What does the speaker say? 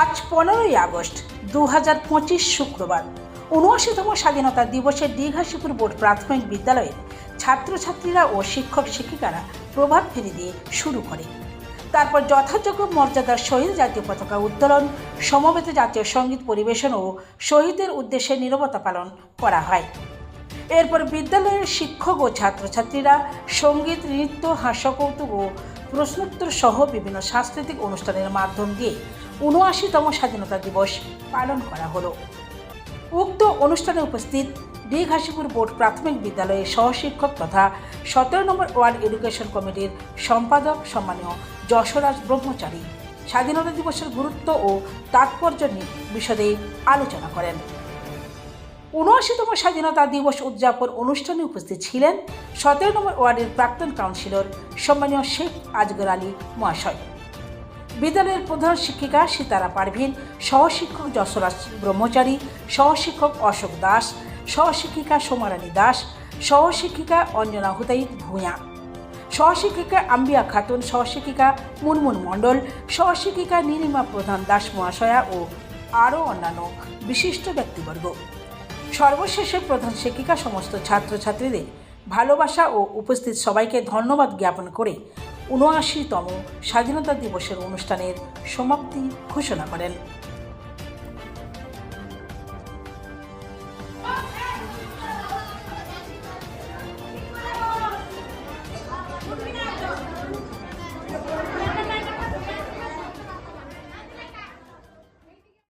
আজ পনেরোই আগস্ট দু হাজার পঁচিশ শুক্রবার। উনআশিতম স্বাধীনতা দিবসে দীঘাশিপুর বোর্ড প্রাথমিক বিদ্যালয়ের ছাত্রছাত্রীরা ও শিক্ষক শিক্ষিকারা প্রভাত ফেরি দিয়ে শুরু করে। তারপর যথাযোগ্য মর্যাদার সহিত জাতীয় পতাকা উত্তোলন, সমবেত জাতীয় সংগীত পরিবেশন ও শহীদের উদ্দেশ্যে নিরবতা পালন করা হয়। এরপর বিদ্যালয়ের শিক্ষক ও ছাত্রছাত্রীরা সংগীত, নৃত্য, হাস্যকৌতুক ও প্রশ্নোত্তর সহ বিভিন্ন সাংস্কৃতিক অনুষ্ঠানের মাধ্যম দিয়ে উনআশিতম স্বাধীনতা দিবস পালন করা হলো। উক্ত অনুষ্ঠানে উপস্থিত দীঘাশিপুর বোর্ড প্রাথমিক বিদ্যালয়ের সহশিক্ষক তথা সতেরো নম্বর ওয়ার্ড এডুকেশন কমিটির সম্পাদক সম্মানীয় যশোরাজ ব্রহ্মচারী স্বাধীনতা দিবসের গুরুত্ব ও তাৎপর্য নিয়ে বিশদে আলোচনা করেন। উনআশিতম স্বাধীনতা দিবস উদযাপন অনুষ্ঠানে উপস্থিত ছিলেন সতেরো নম্বর ওয়ার্ডের প্রাক্তন কাউন্সিলর সম্মানীয় শেখ আজগর আলী মহাশয়। বিদ্যালয়ের প্রধান শিক্ষিকা সীতারা পারভিন, সহশিক্ষক যশোরাজ ব্রহ্মচারী, সহশিক্ষক অশোক দাস, সহশিক্ষিকা সোমারানী দাস, সহশিক্ষিকা অঞ্জনা হুতাই ভূঁয়া সহশিক্ষিকা আম্বিয়া খাতুন, সহশিক্ষিকা মুনমুন মণ্ডল, সহশিক্ষিকা নীলিমা প্রধান দাস মহাশয়া ও আরও অন্যান্য বিশিষ্ট ব্যক্তিবর্গ। সর্বশেষে প্রধান শিক্ষিকা সমস্ত ছাত্রছাত্রীদের ভালোবাসা ও উপস্থিত সবাইকে ধন্যবাদ জ্ঞাপন করে উনআশিতম স্বাধীনতা দিবসের অনুষ্ঠানের সমাপ্তি ঘোষণা করেন।